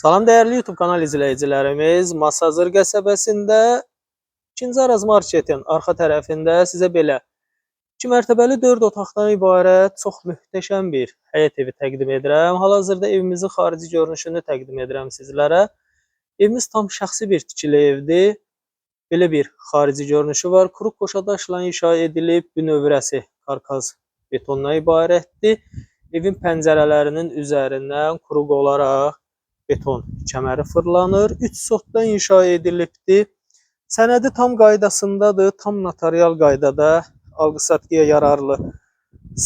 Salam dəyərli YouTube kanal izləyicilərimiz, Masazır qəsəbəsində ikinci Araz Marketin arxa tərəfində sizə belə 2 mərtəbəli 4 otaqdan ibarət çox möhtəşəm bir həyət evi təqdim edirəm. Hal-hazırda evimizin xarici görünüşünü təqdim edirəm sizlərə. Evimiz tam şəxsi bir tikili evdir. Belə bir xarici görünüşü var. Kuru qoşa daşla inşa edilib, bünövrəsi karkaz betondan ibarətdir. Evin pəncərələrinin üzərindən quruq olaraq beton kəməri fırlanır. 3 sotdan inşa edilibdir. Sənədi tam qaydasındadır. Tam notarial qaydada alqı-satqıya yararlı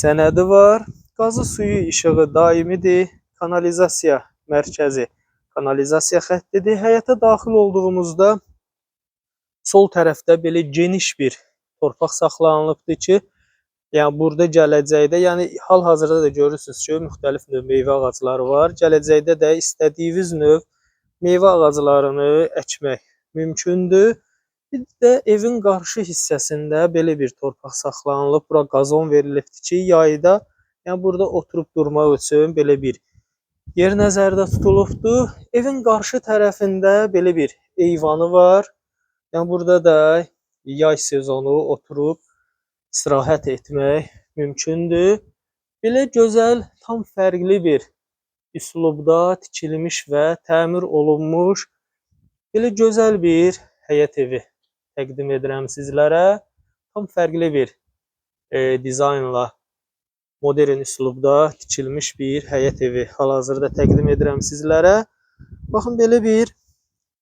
sənədi var. Qazı suyu işığı daimidir. Kanalizasiya mərkəzi kanalizasiya xəttidir. Həyətə daxil olduğumuzda sol tərəfdə belə geniş bir torpaq saxlanılıbdır ki, yəni burada gələcəkdə, yəni hal-hazırda da görürsüz ki, müxtəlif növ meyvə ağacları var. Gələcəkdə də istədiyiniz növ meyvə ağaclarını əkmək mümkündür. Bir də evin qarşı hissəsində belə bir torpaq saxlanılıb. Bura qazon verilibdir ki, yayda yəni burada oturub durmaq üçün belə bir yer nəzərdə tutulubdur. Evin qarşı tərəfində belə bir eyvanı var. Yəni burada da yay sezonu oturub istirahət etmək mümkündür. Belə gözəl, tam fərqli bir üslubda tikilmiş və təmir olunmuş belə gözəl bir həyət evi təqdim edirəm sizlərə. Tam fərqli bir e, dizaynla modern üslubda tikilmiş bir həyət evi hal-hazırda təqdim edirəm sizlərə. Baxın belə bir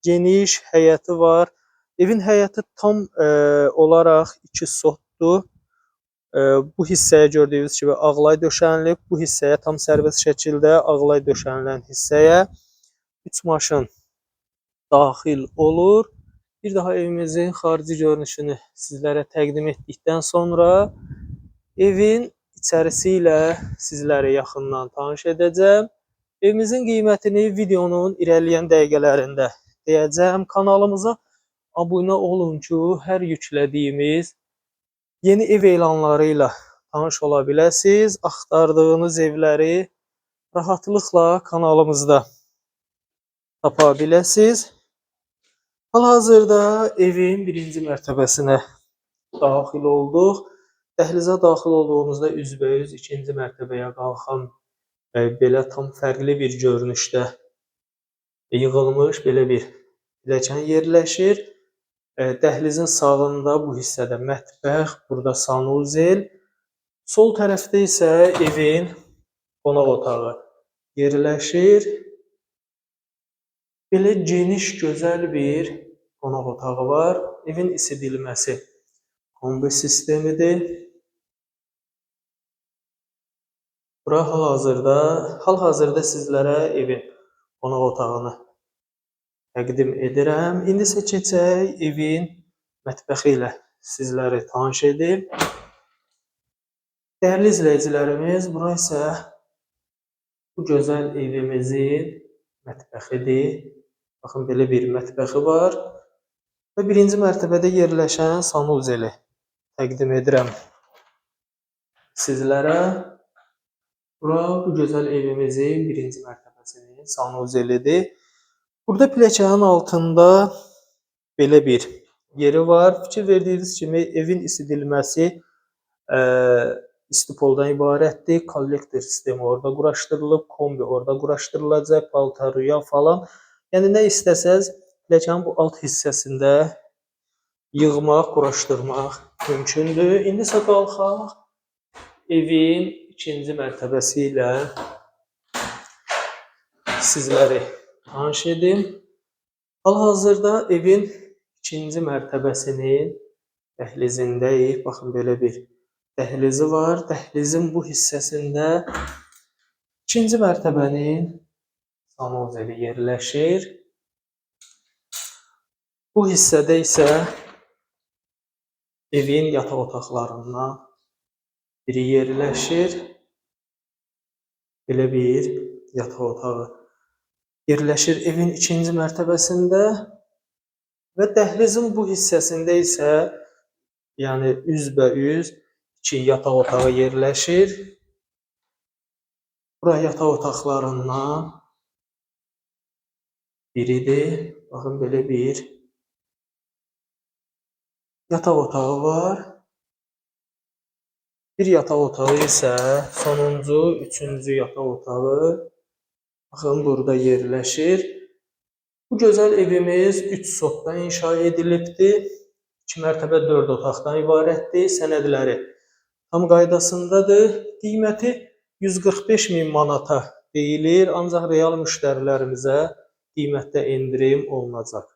geniş həyəti var. Evin həyəti tam e, olaraq iki sotdur. E, bu hissəyə gördüyünüz kimi ağlay döşənilib. Bu hissəyə tam sərbəst şəkildə ağlay döşənilən hissəyə 3 maşın daxil olur. Bir daha evimizin xarici görünüşünü sizlərə təqdim etdikdən sonra evin içərisi ilə sizləri yaxından tanış edəcəm. Evimizin qiymətini videonun irəliləyən dəqiqələrində deyəcəm. Kanalımıza abunə olun ki, hər yüklədiyimiz yeni ev elanları tanış ola biləsiniz. Axtardığınız evləri rahatlıqla kanalımızda tapa. Hal-hazırda evin birinci mərtəbəsinə daxil olduq. Dəhlizə daxil olduğunuzda üzbəüz ikinci mərtəbəyə qalxan e, belə tam fərqli bir görünüşdə yığılmış belə bir pilləkən yerləşir. Dəhlizin sağında bu hissədə mətbəx, burada sanuzel. Sol tərəfdə isə evin qonaq otağı yerləşir. Belə geniş, gözəl bir qonaq otağı var. Evin isidilməsi kombi sistemidir. Bura hal-hazırda hal-hazırda sizlərə evin qonaq otağını təqdim edirəm. İndi isə keçək evin mətbəxi ilə sizləri tanış edim. Dəyərli izləyicilərimiz, bura isə bu gözəl evimizin mətbəxidir. Baxın belə bir mətbəxi var. Və birinci mərtəbədə yerləşən sanuzeli təqdim edirəm sizlərə. Bura bu gözəl evimizin birinci mərtəbəsinin sanuzelidir. Burada pilləkənin altında belə bir yeri var. Fikir verdiyiniz kimi evin isidilməsi ə, istipoldan ibarətdir. Kollektor sistemi orada quraşdırılıb, kombi orada quraşdırılacaq, paltaruya falan. Yəni nə istəsəz pilləkənin bu alt hissəsində yığmaq, quraşdırmaq mümkündür. İndi isə qalxaq evin ikinci mərtəbəsi ilə sizləri tanış edim. Hal-hazırda evin ikinci mərtəbəsinin dəhlizindəyik. Baxın belə bir dəhlizi var. Dəhlizin bu hissəsində ikinci mərtəbənin sanuzeli yerləşir. Bu hissədə isə evin yataq otaqlarından biri yerləşir. Belə bir yataq otağı yerləşir evin ikinci mərtəbəsində və dəhlizin bu hissəsində isə yəni üzbəüz iki yataq otağı yerləşir. Bura yataq otaqlarından biridir. Baxın belə bir yataq otağı var. Bir yataq otağı isə sonuncu, üçüncü yataq otağı. Baxın burada yerləşir. Bu gözəl evimiz 3 sotdan inşa edilibdir. 2 mərtəbə 4 otaqdan ibarətdir. Sənədləri tam qaydasındadır. Qiyməti 145 min manata deyilir, ancaq real müştərilərimizə qiymətdə endirim olunacaq.